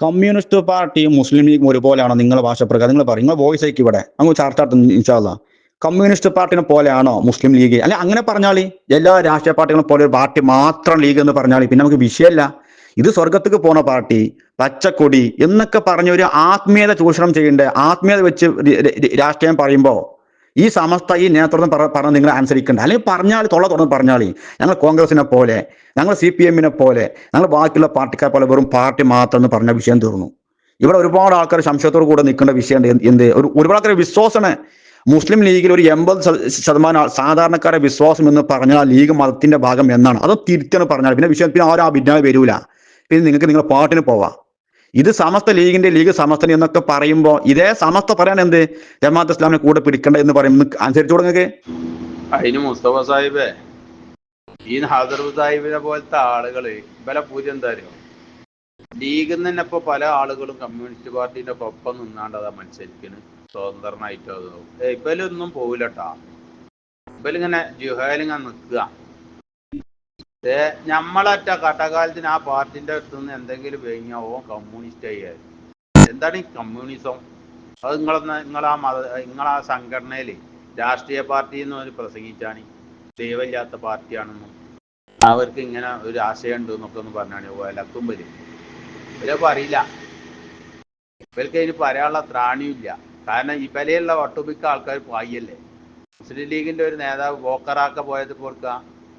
Communist പാർട്ടിയും മുസ്ലിം ലീഗും ഒരുപോലെയാണോ നിങ്ങളുടെ ഭാഷ പ്രകാരം? നിങ്ങൾ പറയും. നിങ്ങൾ വോയിസ് ആയിക്കും ഇവിടെ. അങ്ങ് ചർച്ച ഇൻഷാല്ല കമ്മ്യൂണിസ്റ്റ് പാർട്ടിനെ പോലെയാണോ മുസ്ലിം ലീഗ്? അല്ലെ അങ്ങനെ പറഞ്ഞാളി എല്ലാ രാഷ്ട്രീയ പാർട്ടികളും പോലെ ഒരു പാർട്ടി മാത്രം ലീഗ് എന്ന് പറഞ്ഞാളി പിന്നെ നമുക്ക് വിഷയമല്ല ഇത് സ്വർഗത്തേക്ക് പോണ പാർട്ടി പച്ചക്കൊടി എന്നൊക്കെ പറഞ്ഞ ഒരു ആത്മീയത ചൂഷണം ചെയ്യേണ്ട. ആത്മീയത വെച്ച് രാഷ്ട്രീയം പറയുമ്പോൾ ഈ സമസ്ത ഈ നേതൃത്വം പറഞ്ഞ് നിങ്ങൾ അനുസരിക്കേണ്ട. അല്ലെങ്കിൽ പറഞ്ഞാൽ തൊള്ള തുറന്ന് പറഞ്ഞാളി. ഞങ്ങൾ കോൺഗ്രസിനെ പോലെ ഞങ്ങൾ സി പി എമ്മിനെ പോലെ ഞങ്ങൾ ബാക്കിയുള്ള പാർട്ടിക്കാരെ പോലെ വെറും പാർട്ടി മാത്രം എന്ന് പറഞ്ഞ വിഷയം തീർന്നു. ഇവിടെ ഒരുപാട് ആൾക്കാർ സംശയത്തോട് കൂടെ നിൽക്കേണ്ട വിഷയമുണ്ട് എന്ത് ഒരു ഒരുപാട് ആൾക്കാർ വിശ്വാസമാണ് മുസ്ലിം ലീഗിൽ ഒരു എൺപത് ശത- ശതമാനം സാധാരണക്കാരെ വിശ്വാസം എന്ന് പറഞ്ഞാൽ ആ ലീഗ് മതത്തിന്റെ ഭാഗം എന്നാണ്. അത് തിരുത്തിയാണ് പറഞ്ഞാൽ പിന്നെ വിഷയം പിന്നെ ആരും ആ വരൂല. പിന്നെ നിങ്ങൾക്ക് നിങ്ങളുടെ പാട്ടിന് പോവാം. ഇത് സമസ്ത ലീഗിന്റെ ലീഗ് സമസ്തന് എന്നൊക്കെ പറയുമ്പോ ഇതേ സമസ്ത പറയാൻ എന്ത്? ജമാഅത്ത് ഇസ്ലാമിനെ കൂടെ പിടിക്കണ്ട എന്ന് പറയും. അനുസരിച്ചു തുടങ്ങുക അതിന് മുസ്തഫ സാഹിബേ ഈ സാഹിബിനെ പോലത്തെ ആളുകൾ ഇവലെ പൂജ എന്താ അറിയോ? ലീഗിൽ നിന്ന് ഇപ്പൊ പല ആളുകളും കമ്മ്യൂണിസ്റ്റ് പാർട്ടിന്റെ ഒപ്പം നിന്നാണ്ട് അതാ മത്സരിക്കണ്. സ്വതന്ത്രനായിട്ടോ ഇവലൊന്നും പോവില്ലട്ടാ. ഇവലിങ്ങനെ ജുഹാലിങ്ങനെ നിൽക്കുക ഞമ്മളറ്റ കട്ടകാലത്തിന് ആ പാർട്ടിന്റെ അടുത്ത് നിന്ന് എന്തെങ്കിലും വേങ്ങിയാവോ കമ്മ്യൂണിസ്റ്റ് ആയി എന്താണ് ഈ കമ്മ്യൂണിസം അത് നിങ്ങളൊന്ന് നിങ്ങളാ മത നിങ്ങളാ സംഘടനയിൽ രാഷ്ട്രീയ പാർട്ടി എന്ന് പറഞ്ഞ് പ്രസംഗിച്ചാണ്. ദൈവമില്ലാത്ത പാർട്ടിയാണെന്നും. അവർക്ക് ഇങ്ങനെ ഒരു ആശയം ഉണ്ട് എന്നൊക്കെ ഒന്ന് പറഞ്ഞാണ് വിലക്കും വരും ഇവരെ അറിയില്ല. ഇവർക്ക് അതിന് പറയാനുള്ള ത്രാണിയില്ല കാരണം ഈ വിലയുള്ള ഒട്ടുമിക്ക ആൾക്കാർ പായല്ലേ മുസ്ലിം ലീഗിന്റെ ഒരു നേതാവ് ബോക്കറാക്ക പോയത് പോർക്ക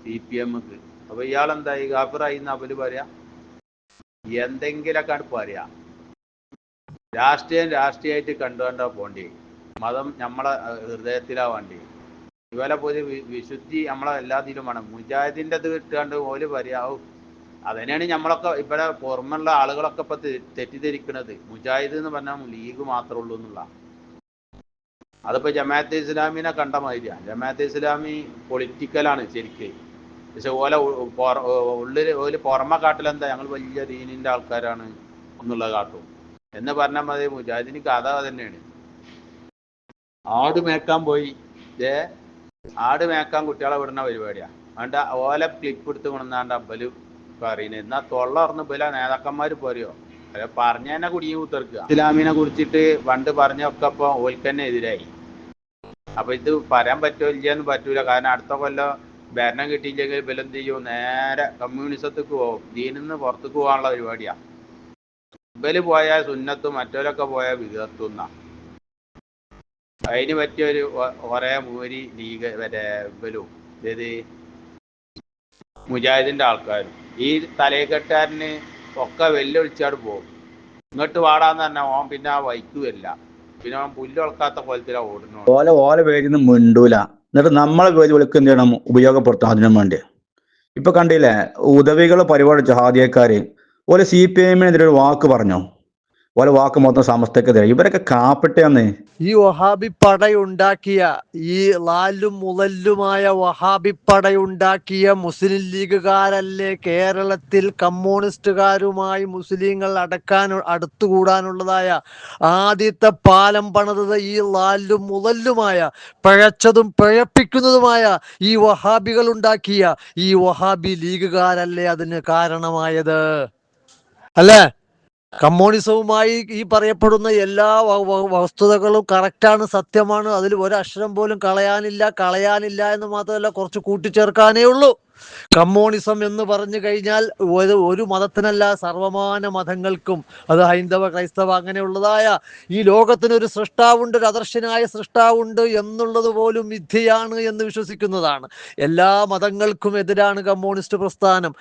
സി പി എമ്മിക്ക്. അപ്പൊ ഇയാളെന്തായി? ഗാഫിറായി എന്ന് അവർ പറയാ എന്തെങ്കിലൊക്കെ പറയാ. രാഷ്ട്രീയം രാഷ്ട്രീയമായിട്ട് കണ്ടുകൊണ്ടാ പോണ്ടി. മതം നമ്മളെ ഹൃദയത്തിലാ വേണ്ടി. ഇവരെ പോലെ വിശുദ്ധി നമ്മളെ എല്ലാത്തിലും വേണം. മുജാഹിദിന്റെ അത് കിട്ടാണ്ട് ഓൽ പറയാവും അതിനാണ് നമ്മളൊക്കെ ഇവിടെ പുറമുള്ള ആളുകളൊക്കെ ഇപ്പൊ തെറ്റിദ്ധരിക്കുന്നത് മുജാഹിദ് എന്ന് പറഞ്ഞാൽ ലീഗ് മാത്രമേ ഉള്ളൂ എന്നുള്ള. അതിപ്പോ ജമാഅത്തെ ഇസ്ലാമിനെ കണ്ട മാതിരിയാണ് ജമാഅത്തെ ഇസ്ലാമി പൊളിറ്റിക്കലാണ് ശരിക്ക്. പക്ഷെ ഓല ഉള്ളിൽ ഓൽ പുറമെ കാട്ടിലെന്താ ഞങ്ങൾ വലിയ ദീനിന്റെ ആൾക്കാരാണ് എന്നുള്ളത് കാട്ടും. എന്ന് പറഞ്ഞാൽ മതി മുജാഹിദിന് കഥ തന്നെയാണ് ആട് മേക്കാൻ പോയി ഇതേ ആട് മേക്കാൻ കുട്ടികളെ വിടുന്ന പരിപാടിയാ. വേണ്ട ഓല ക്ലിപ്പ് എടുത്ത് കൊണ്ടാണ്ട് അമ്പൽ പറയുന്നത് എന്നാ തൊള്ള പറഞ്ഞ് ബല നേതാക്കന്മാര് പോരെയോ? അല്ല പറഞ്ഞ തന്നെ കുടുങ്ങി കുത്തിർക്കുക ഇസ്ലാമിനെ കുറിച്ചിട്ട് പണ്ട് പറഞ്ഞൊക്കെ ഇപ്പൊ ഓൽക്കന്നെ എതിരായി. അപ്പൊ ഇത് പറയാൻ പറ്റുമോ ഇല്ലയെന്ന് പറ്റൂല. കാരണം അടുത്ത കൊല്ലം ഭരണം കിട്ടിയില്ലെങ്കിൽ ഇവലെന്ത് ചെയ്യും? നേരെ കമ്മ്യൂണിസത്തേക്ക് പോകും. ദീനിന്ന് പുറത്തേക്ക് പോകാനുള്ള പരിപാടിയാ. ഇബൽ പോയാൽ സുന്നത്തും മറ്റവരൊക്കെ പോയാൽ വിധത്തും എന്നാ അതിന് പറ്റിയൊരു കുറെ മൂരി ലീഗ് മറ്റേ ഇബലും ഇത് മുജാഹിദിന്റെ ആൾക്കാരും. ഈ തലയെക്കെട്ടുകാരന് ഒക്കെ വെല്ലുവിളിച്ചാട് പോകും. ഇങ്ങോട്ട് വാടാന്ന് പറഞ്ഞാൽ ഓൻ പിന്നെ ആ വൈക്ക് വരില്ല പിന്നെ ഓൻ പുല്ലൊളക്കാത്ത പോലത്തെ ഓടുന്നു ഓല ഓല പേരിന്ന് മിണ്ടൂല. എന്നിട്ട് നമ്മളെ പേര് വിളിക്ക് എന്ത് ചെയ്യണം? ഉപയോഗപ്പെടുത്താം അതിനു വേണ്ടി. ഇപ്പൊ കണ്ടില്ലേ ഉദവികൾ പരിപാടിച്ച ഹാദിയക്കാര് ഓൽ സി പി എമ്മിനെതിരെ ഒരു വാക്ക് പറഞ്ഞോ. ഓല വാക്ക് മൊത്തം സമസ്തക്കെതിരെ ഇവരൊക്കെ കാപ്പിട്ടയാന്ന് ഈ വഹാബി പടയുണ്ടാക്കിയ ഈ ലാലും മുതല്ലുമായ വഹാബി പടയുണ്ടാക്കിയ മുസ്ലിം ലീഗുകാരല്ലേ കേരളത്തിൽ കമ്മ്യൂണിസ്റ്റുകാരുമായി മുസ്ലിങ്ങൾ അടക്കാൻ അടുത്തുകൂടാനുള്ളതായ ആദ്യത്തെ പാലം പണിതത് ഈ ലാലും മുതല്ലുമായ പിഴച്ചതും പിഴപ്പിക്കുന്നതുമായ ഈ വഹാബികൾ ഉണ്ടാക്കിയ ഈ വഹാബി ലീഗുകാരല്ലേ അതിന് കാരണമായത്? അല്ലേ? കമ്മ്യൂണിസവുമായി ഈ പറയപ്പെടുന്ന എല്ലാ വസ്തുതകളും കറക്റ്റാണ് സത്യമാണ്. അതിൽ ഒരക്ഷരം പോലും കളയാനില്ല കളയാനില്ല എന്ന് മാത്രമല്ല കുറച്ച് കൂട്ടിച്ചേർക്കാനേ ഉള്ളൂ. കമ്മ്യൂണിസം എന്ന് പറഞ്ഞു കഴിഞ്ഞാൽ ഒരു ഒരു മതത്തിനല്ല സർവമാന മതങ്ങൾക്കും അത് ഹൈന്ദവ ക്രൈസ്തവ അങ്ങനെയുള്ളതായ ഈ ലോകത്തിനൊരു സൃഷ്ടാവുണ്ട് ഒരു അദർശനായ സൃഷ്ടാവുണ്ട് എന്നുള്ളത് പോലും മിഥ്യയാണ് എന്ന് വിശ്വസിക്കുന്നതാണ്. എല്ലാ മതങ്ങൾക്കും എതിരാണ് കമ്മ്യൂണിസ്റ്റ് പ്രസ്ഥാനം.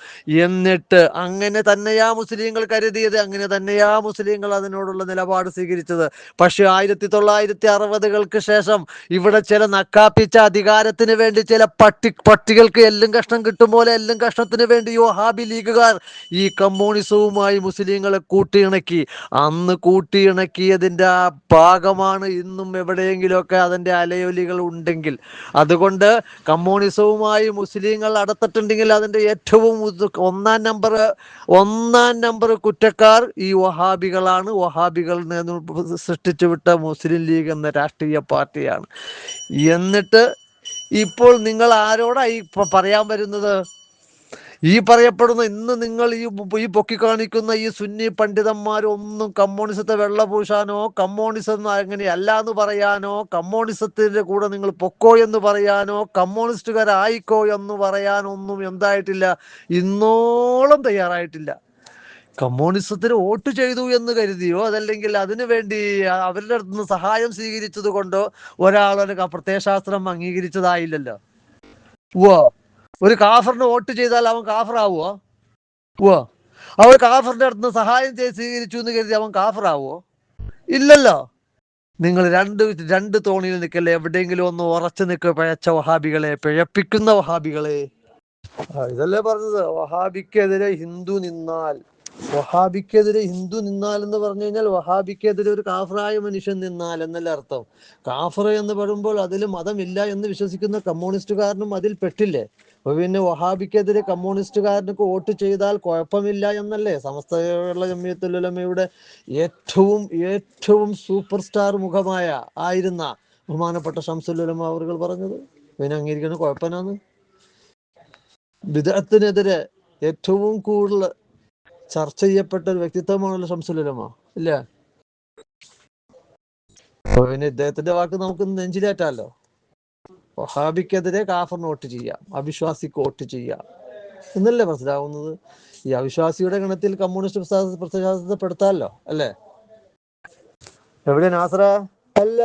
എന്നിട്ട് അങ്ങനെ തന്നെയാ മുസ്ലിങ്ങൾ കരുതിയത് അങ്ങനെ തന്നെയാ മുസ്ലിങ്ങൾ അതിനോടുള്ള നിലപാട് സ്വീകരിച്ചത്. പക്ഷേ ആയിരത്തി തൊള്ളായിരത്തി അറുപതുകൾക്ക് ശേഷം ഇവിടെ ചില നക്കാപ്പിച്ച അധികാരത്തിന് വേണ്ടി ചില പട്ടി പട്ടികൾക്ക് എല്ലും കഷ്ണം കിട്ടും പോലെ എല്ലാം കഷ്ണത്തിന് വേണ്ടി ഈ വഹാബി ലീഗുകാർ ഈ കമ്മ്യൂണിസവുമായി മുസ്ലിങ്ങളെ കൂട്ടിയിണക്കി. അന്ന് കൂട്ടിയിണക്കിയതിന്റെ ആ ഭാഗമാണ് ഇന്നും എവിടെയെങ്കിലുമൊക്കെ അതിന്റെ അലയൊലികൾ ഉണ്ടെങ്കിൽ. അതുകൊണ്ട് കമ്മ്യൂണിസവുമായി മുസ്ലിങ്ങൾ അടുത്തിട്ടുണ്ടെങ്കിൽ അതിന്റെ ഏറ്റവും ഒന്നാം നമ്പർ ഒന്നാം നമ്പർ കുറ്റക്കാർ ഈ വഹാബികളാണ്. വഹാബികൾ സൃഷ്ടിച്ചു വിട്ട മുസ്ലിം ലീഗ് എന്ന രാഷ്ട്രീയ പാർട്ടിയാണ്. എന്നിട്ട് ഇപ്പോൾ നിങ്ങൾ ആരോടായി പറയാൻ വരുന്നത്? ഈ പറയപ്പെടുന്ന ഇന്ന് നിങ്ങൾ ഈ ഈ പൊക്കി കാണിക്കുന്ന ഈ സുന്നി പണ്ഡിതന്മാരൊന്നും കമ്മ്യൂണിസത്തെ വെള്ളപൂശാനോ കമ്മ്യൂണിസം അങ്ങനെ അല്ല എന്ന് പറയാനോ കമ്മ്യൂണിസത്തിന്റെ കൂടെ നിങ്ങൾ പൊക്കോ എന്ന് പറയാനോ കമ്മ്യൂണിസ്റ്റുകാരായിക്കോ എന്ന് പറയാനൊന്നും എന്തായിട്ടില്ല. ഇന്നോളം തയ്യാറായിട്ടില്ല. കമ്മ്യൂണിസത്തിന് വോട്ട് ചെയ്തു എന്ന് കരുതിയോ? അതല്ലെങ്കിൽ അതിനു വേണ്ടി അവരുടെ അടുത്ത് നിന്ന് സഹായം സ്വീകരിച്ചത് കൊണ്ടോ ഒരാളൊരു പ്രത്യയശാസ്ത്രം അംഗീകരിച്ചതായില്ലല്ലോ? ഓ ഒരു കാഫറിന് വോട്ട് ചെയ്താൽ അവൻ കാഫറാവോ ഓ അവൻ കാഫറിന്റെ അടുത്ത് നിന്ന് സഹായം ചെയ്ത് സ്വീകരിച്ചു എന്ന് കരുതി അവൻ കാഫറാവോ ഇല്ലല്ലോ. നിങ്ങൾ രണ്ട് രണ്ട് തോണിയിൽ നിൽക്കല്ലേ? എവിടെയെങ്കിലും ഒന്ന് ഉറച്ചു നിൽക്കുക പിഴച്ച വഹാബികളെ പിഴപ്പിക്കുന്ന വഹാബികളെ. ഇതല്ലേ പറഞ്ഞത്. വഹാബിക്കെതിരെ ഹിന്ദു നിന്നാൽ വഹാബിക്കെതിരെ ഹിന്ദു നിന്നാൽ എന്ന് പറഞ്ഞു കഴിഞ്ഞാൽ വഹാബിക്കെതിരെ ഒരു കാഫറായ മനുഷ്യൻ നിന്നാൽ എന്നല്ല അർത്ഥം. കാഫർ എന്ന് പറയുമ്പോൾ അതിൽ മതമില്ല എന്ന് വിശ്വസിക്കുന്ന കമ്മ്യൂണിസ്റ്റുകാരനും അതിൽ പെട്ടില്ലേ? അപ്പൊ പിന്നെ വഹാബിക്കെതിരെ കമ്മ്യൂണിസ്റ്റുകാരനൊക്കെ വോട്ട് ചെയ്താൽ കുഴപ്പമില്ല എന്നല്ലേ? സമസ്ത കേരള ജമ്മിയത്തുലമയുടെ ഏറ്റവും ഏറ്റവും സൂപ്പർ സ്റ്റാർ മുഖമായ ആയിരുന്ന ബഹുമാനപ്പെട്ട ഷംസുലുലമ അവർ പറഞ്ഞത്? പിന്നെ അംഗീകരിക്കുന്ന കുഴപ്പനാന്ന് വിദഗ്ധത്തിനെതിരെ ഏറ്റവും കൂടുതൽ ചർച്ച ചെയ്യപ്പെട്ട ഒരു വ്യക്തിത്വമാണല്ലോ ഷംസുലുലമ ഇല്ല? പിന്നെ ഇദ്ദേഹത്തിന്റെ വാക്ക് നമുക്ക് നെഞ്ചിലേറ്റാലോ? വഹാബിക്കെതിരെ കാഫറിന് വോട്ട് ചെയ്യാം അവിശ്വാസിക്ക് വോട്ട് ചെയ്യാം. എന്നല്ലേ മനസ്സിലാവുന്നത്? ഈ അവിശ്വാസിയുടെ ഗണത്തിൽ കമ്മ്യൂണിസ്റ്റ് പ്രത്യയശാസ്ത്രത്തെ അല്ലേ? എവിടെ നാസറ? അല്ല.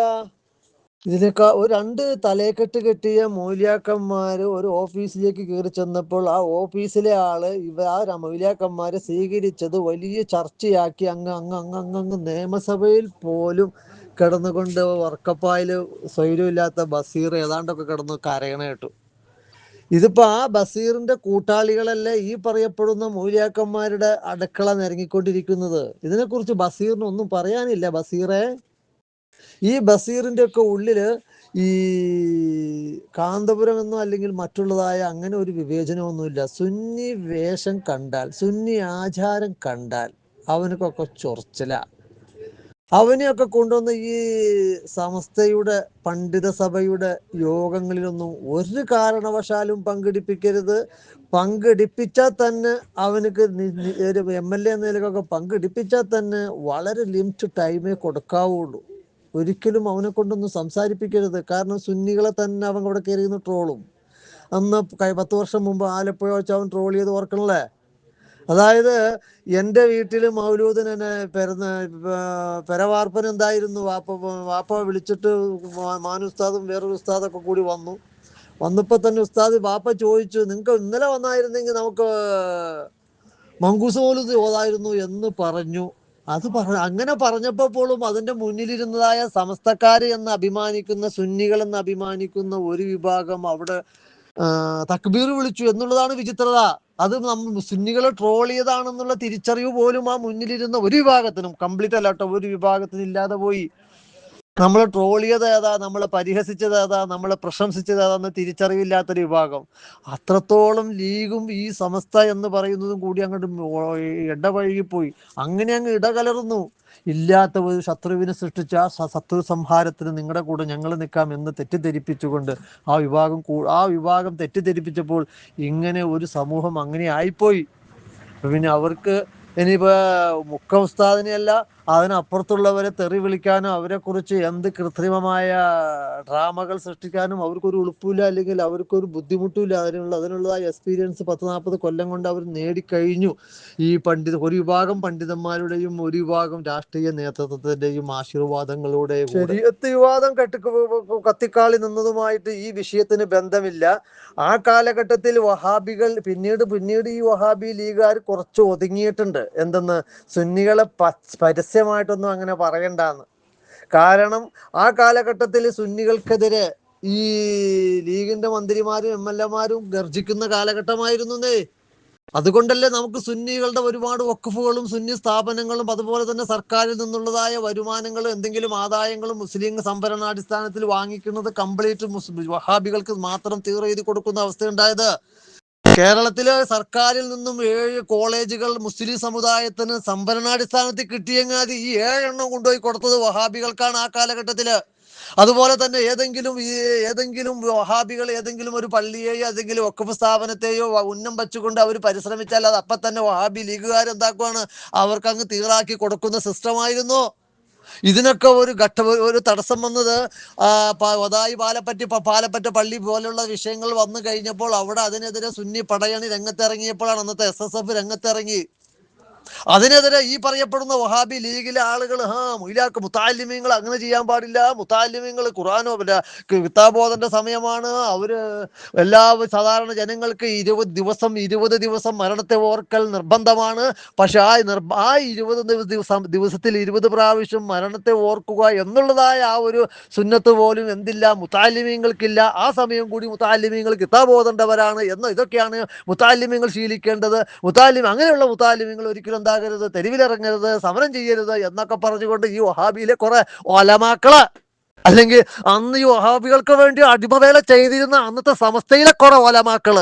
ഇതിനേക്കാ ഒരു രണ്ട് തലയെക്കെട്ട് കെട്ടിയ മൂല്യാക്കന്മാര് ഒരു ഓഫീസിലേക്ക് കയറി ചെന്നപ്പോൾ ആ ഓഫീസിലെ ആൾ ഇവ ആ മൗലിയാക്കന്മാരെ സ്വീകരിച്ചത് വലിയ ചർച്ചയാക്കി അങ്ങ് അങ്ങ് അങ്ങ് അങ്ങ് അങ്ങ് നിയമസഭയിൽ പോലും കിടന്നുകൊണ്ട് വർക്കപ്പായിൽ സ്വൈര്യമില്ലാത്ത ബസീർ ഏതാണ്ടൊക്കെ കിടന്ന് കരയണ കേട്ടു. ഇതിപ്പോ ആ ബസീറിന്റെ കൂട്ടാളികളല്ലേ ഈ പറയപ്പെടുന്ന മൂല്യാക്കന്മാരുടെ അടുക്കള നിരങ്ങിക്കൊണ്ടിരിക്കുന്നത്? ഇതിനെക്കുറിച്ച് ബസീറിന് ഒന്നും പറയാനില്ല ബസീറെ. ഈ ബസീറിന്റെ ഒക്കെ ഉള്ളിൽ ഈ കാന്തപുരം എന്നോ അല്ലെങ്കിൽ മറ്റുള്ളതായ അങ്ങനെ ഒരു വിവേചനമൊന്നുമില്ല. സുന്നി വേഷം കണ്ടാൽ സുന്നി ആചാരം കണ്ടാൽ അവനക്കൊക്കെ ചൊറിച്ചില. അവനെയൊക്കെ കൊണ്ടുവന്ന് ഈ സമസ്തയുടെ പണ്ഡിത സഭയുടെ യോഗങ്ങളിലൊന്നും ഒരു കാരണവശാലും പങ്കെടുപ്പിക്കരുത്. പങ്കെടുപ്പിച്ചാൽ തന്നെ അവനക്ക് ഒരു എം എൽ എ നിലക്കൊക്കെ പങ്കെടുപ്പിച്ചാൽ തന്നെ വളരെ ലിമിറ്റ് ടൈമേ കൊടുക്കാവുള്ളൂ. ഒരിക്കലും അവനെ കൊണ്ടൊന്നും സംസാരിപ്പിക്കരുത്. കാരണം സുന്നികളെ തന്നെ അവൻ അവിടെ കയറിയിരുന്ന് ട്രോളും. അന്ന് പത്ത് വർഷം മുമ്പ് ആലപ്പുഴ വെച്ച് അവൻ ട്രോൾ ചെയ്ത് ഓർക്കണല്ലേ? അതായത് എന്റെ വീട്ടിൽ മൗലൂദിനെ പെരുന്ന പെരവാർപ്പൻ എന്തായിരുന്നു? വാപ്പ വാപ്പ വിളിച്ചിട്ട് മാനുസ്താദും വേറൊരു ഉസ്താദൊക്കെ കൂടി വന്നു. വന്നപ്പോൾ തന്നെ ഉസ്താദ് വാപ്പ ചോദിച്ചു നിങ്ങൾക്ക് ഇന്നലെ വന്നായിരുന്നെങ്കിൽ നമുക്ക് മങ്കൂസ് പോലും ഓതായിരുന്നു എന്ന് പറഞ്ഞു. അത് പറ അങ്ങനെ പറഞ്ഞപ്പോ പോലും അതിന്റെ മുന്നിലിരുന്നതായ സമസ്തക്കാര് എന്ന് അഭിമാനിക്കുന്ന സുന്നികൾ എന്ന് അഭിമാനിക്കുന്ന ഒരു വിഭാഗം അവിടെ തക്ബീർ വിളിച്ചു എന്നുള്ളതാണ് വിചിത്രത. അത് നമ്മൾ സുന്നികളെ ട്രോൾ ചെയ്താണെന്നുള്ള തിരിച്ചറിവ് പോലും ആ മുന്നിലിരുന്ന ഒരു വിഭാഗത്തിനും കംപ്ലീറ്റ് അല്ലാട്ടോ ഒരു വിഭാഗത്തിനും ഇല്ലാതെ പോയി. നമ്മളെ ട്രോൾ ചെയ്ത ഏതാ? നമ്മൾ പരിഹസിച്ചത് ഏതാ? നമ്മൾ പ്രശംസിച്ചത് ഏതാന്ന് തിരിച്ചറിവില്ലാത്തൊരു വിഭാഗം. അത്രത്തോളം ലീഗും ഈ സമസ്ത എന്ന് പറയുന്നതും കൂടി അങ്ങോട്ട് ഇടപഴകിപ്പോയി. അങ്ങനെ അങ്ങ് ഇടകലർന്നു. ഇല്ലാത്ത ഒരു ശത്രുവിനെ സൃഷ്ടിച്ച ആ ശത്രു സംഹാരത്തിന് നിങ്ങളുടെ കൂടെ ഞങ്ങൾ നിൽക്കാം എന്ന് തെറ്റിദ്ധരിപ്പിച്ചുകൊണ്ട് ആ വിഭാഗം ആ വിഭാഗം തെറ്റിദ്ധരിപ്പിച്ചപ്പോൾ ഇങ്ങനെ ഒരു സമൂഹം അങ്ങനെ ആയിപ്പോയി. പിന്നെ അവർക്ക് ഇനിയിപ്പോ മുക്ക ഉസ്താദിനെയല്ല അതിനപ്പുറത്തുള്ളവരെ തെറി വിളിക്കാനും അവരെക്കുറിച്ച് എന്ത് കൃത്രിമമായ ഡ്രാമകൾ സൃഷ്ടിക്കാനും അവർക്കൊരു ഉളുപ്പില്ല അല്ലെങ്കിൽ അവർക്കൊരു ബുദ്ധിമുട്ടില്ല. അതിനുള്ള അതിനുള്ളതായ എക്സ്പീരിയൻസ് പത്ത് നാൽപ്പത് കൊല്ലം കൊണ്ട് അവർ നേടിക്കഴിഞ്ഞു. ഈ പണ്ഡിത ഒരു വിഭാഗം പണ്ഡിതന്മാരുടെയും ഒരു വിഭാഗം രാഷ്ട്രീയ നേതൃത്വത്തിന്റെയും ആശീർവാദങ്ങളുടെ വിവാദം കെട്ടി കത്തിക്കാളി നിന്നതുമായിട്ട് ഈ വിഷയത്തിന് ബന്ധമില്ല. ആ കാലഘട്ടത്തിൽ വഹാബികൾ പിന്നീട് പിന്നീട് ഈ വഹാബി ലീഗുകാർ കുറച്ച് ഒതുങ്ങിയിട്ടുണ്ട്. എന്തെന്ന് സുന്നികളെ പരസ്യമായിട്ടൊന്നും അങ്ങനെ പറയണ്ടെന്ന്. കാരണം ആ കാലഘട്ടത്തിൽ സുന്നികൾക്കെതിരെ ഈ ലീഗിന്റെ മന്ത്രിമാരും എം എൽ എമാരും ഗർജിക്കുന്ന കാലഘട്ടമായിരുന്നേ അതുകൊണ്ടല്ലേ നമുക്ക് സുന്നികളുടെ ഒരുപാട് വക്കഫുകളും സുന്നി സ്ഥാപനങ്ങളും അതുപോലെ തന്നെ സർക്കാരിൽ നിന്നുള്ളതായ വരുമാനങ്ങളും എന്തെങ്കിലും ആദായങ്ങളും മുസ്ലിം സംഭരണാടിസ്ഥാനത്തിൽ വാങ്ങിക്കുന്നത് കംപ്ലീറ്റ് വഹാബികൾക്ക് മാത്രം തീർ എഴുതി കൊടുക്കുന്ന അവസ്ഥയുണ്ടായത്. കേരളത്തിലെ സർക്കാരിൽ നിന്നും ഏഴ് കോളേജുകൾ മുസ്ലിം സമുദായത്തിന് സംഭരണാടിസ്ഥാനത്തിൽ കിട്ടിയെങ്ങാതി ഈ ഏഴെണ്ണം കൊണ്ടുപോയി കൊടുത്തത് വഹാബികൾക്കാണ് ആ കാലഘട്ടത്തിൽ. അതുപോലെ തന്നെ ഏതെങ്കിലും ഈ ഏതെങ്കിലും വഹാബികൾ ഏതെങ്കിലും ഒരു പള്ളിയെയോ ഏതെങ്കിലും ഒക്കഫ് സ്ഥാപനത്തെയോ ഉന്നം വെച്ചുകൊണ്ട് അവർ പരിശ്രമിച്ചാൽ അത് അപ്പം തന്നെ വഹാബി ലീഗുകാർ എന്താക്കുവാണ് അവർക്ക് അങ്ങ് തീറാക്കി കൊടുക്കുന്ന സിസ്റ്റമായിരുന്നു. ഇതിനൊക്കെ ഒരു ഘട്ട ഒരു- തടസ്സം വന്നത് ഒതായി പാലപ്പറ്റി പാലപ്പറ്റ പള്ളി പോലുള്ള വിഷയങ്ങൾ വന്നു കഴിഞ്ഞപ്പോൾ അവിടെ അതിനെതിരെ സുന്നി പടയണി രംഗത്തിറങ്ങിയപ്പോഴാണ് അന്നത്തെ എസ് എസ് എഫ് രംഗത്തിറങ്ങി. അതിനെതിരെ ഈ പറയപ്പെടുന്ന വഹാബി ലീഗിലെ ആളുകൾ ഹാ മുയിലാക്ക് മുത്താലിമ്യങ്ങൾ അങ്ങനെ ചെയ്യാൻ പാടില്ല. മുത്താലിമ്യങ്ങൾ ഖുറാനോ പിന്നെ കിതാബോധന്റെ സമയമാണ്. അവർ എല്ലാ സാധാരണ ജനങ്ങൾക്ക് ഇരുപത് ദിവസം ഇരുപത് ദിവസം മരണത്തെ ഓർക്കൽ നിർബന്ധമാണ്. പക്ഷെ ആ നിർബ ആ ഇരുപത് ദിവ- ദിവസം ദിവസത്തിൽ ഇരുപത് പ്രാവശ്യം മരണത്തെ ഓർക്കുക എന്നുള്ളതായ ആ ഒരു സുന്നത്ത് പോലും എന്തില്ല മുത്താലിമ്യങ്ങൾക്കില്ല ആ സമയം കൂടി മുത്താലിമ്യങ്ങൾ കിതാബോധേണ്ടവരാണ് എന്ന് ഇതൊക്കെയാണ് മുത്താലിമ്യങ്ങൾ ശീലിക്കേണ്ടത്. മുത്താലിം അങ്ങനെയുള്ള മുത്താലിമ്യങ്ങൾ ഒരിക്കലും എന്താകരുത് തെരുവിലിറങ്ങരുത് സമരം ചെയ്യരുത് എന്നൊക്കെ പറഞ്ഞുകൊണ്ട് ഈ വഹാബിയിലെ കുറെ ഒലമാക്കൾ അല്ലെങ്കിൽ അന്ന് ഈ വഹാബികൾക്ക് വേണ്ടി അടിമവേല ചെയ്തിരുന്ന അന്നത്തെ സമസ്തയിലെ കുറെ ഒലമാക്കൾ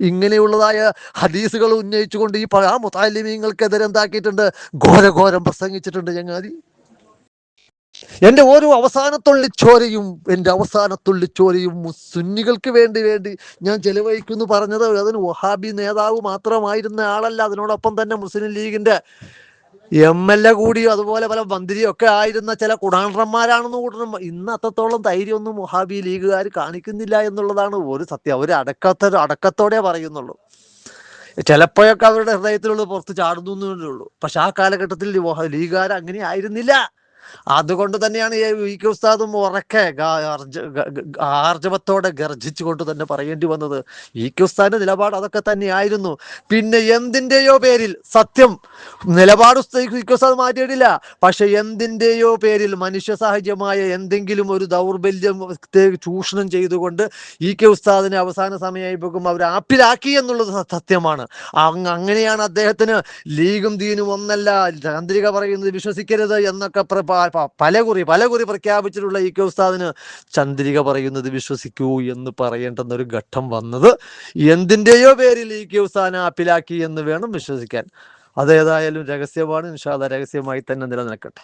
ഇങ്ങനെയുള്ളതായ ഹദീസുകൾ ഉന്നയിച്ചുകൊണ്ട് ഈ ആ മുത്താലിമീങ്ങൾക്കെതിരെ എന്താക്കിയിട്ടുണ്ട്? ഘോരഘോരം പ്രസംഗിച്ചിട്ടുണ്ട് ചങ്ങാതി. എന്റെ ഓരോ അവസാനത്തുള്ളിച്ചോരയും എന്റെ അവസാനത്തുള്ളിച്ചോരയും സുന്നികൾക്ക് വേണ്ടി വേണ്ടി ഞാൻ ചെലവഴിക്കുന്നു പറഞ്ഞത് അതിന് വഹാബി നേതാവ് മാത്രമായിരുന്ന ആളല്ല. അതിനോടൊപ്പം തന്നെ മുസ്ലിം ലീഗിന്റെ എം എൽ എ കൂടി അതുപോലെ പല മന്ത്രിയും ഒക്കെ ആയിരുന്ന ചില കുടാണ്ടന്മാരാണെന്ന് കൂട്ടണം. ഇന്ന് അത്രത്തോളം ധൈര്യമൊന്നും വഹാബി ലീഗുകാർ കാണിക്കുന്നില്ല എന്നുള്ളതാണ് ഒരു സത്യം. അവർ അടക്കത്ത അടക്കത്തോടെ പറയുന്നുള്ളൂ. ചിലപ്പോഴൊക്കെ അവരുടെ ഹൃദയത്തിലുള്ള പുറത്ത് ചാടുന്നു എന്നേ ഉള്ളൂ. പക്ഷെ ആ കാലഘട്ടത്തിൽ ലീഗുകാർ അങ്ങനെ ആയിരുന്നില്ല. അതുകൊണ്ട് തന്നെയാണ് വി കെ ഉസ്താദും ഉറക്കെ ആർജവത്തോടെ ഗർജിച്ചുകൊണ്ട് തന്നെ പറയേണ്ടി വന്നത്. വി കെ ഉസ്താദിന്റെ നിലപാട് അതൊക്കെ തന്നെയായിരുന്നു. പിന്നെ എന്തിന്റെയോ പേരിൽ സത്യം നിലപാട് വി കെ ഉസ്താദ് മാറ്റിയിട്ടില്ല. പക്ഷെ എന്തിന്റെയോ പേരിൽ മനുഷ്യ സാഹചര്യമായ എന്തെങ്കിലും ഒരു ദൗർബല്യം ചൂഷണം ചെയ്തുകൊണ്ട് ഇ കെ ഉസ്താദിനെ അവസാന സമയമായപ്പോഴും അവർ ആപ്പിലാക്കി എന്നുള്ളത് സത്യമാണ്. അങ്ങ് അങ്ങനെയാണ് അദ്ദേഹത്തിന് ലീഗും ദീനും ഒന്നല്ല. ചന്ദ്രിക പറയുന്നത് വിശ്വസിക്കരുത് എന്നൊക്കെ പലകുറി പലകുറി പ്രഖ്യാപിച്ചിട്ടുള്ള ഇ കെ ഉസ്താദിന് ചന്ദ്രിക പറയുന്നത് വിശ്വസിക്കൂ എന്ന് പറയേണ്ടെന്ന ഒരു ഘട്ടം വന്നത് എന്തിന്റെയോ പേരിൽ ഇ കെ ഉസ്താദിനെ ആപ്പിലാക്കി എന്ന് വേണം വിശ്വസിക്കാൻ. അതേതായാലും രഹസ്യമാണ്. ഇൻഷാല്ല രഹസ്യമായി തന്നെ നിലനിൽക്കട്ടെ.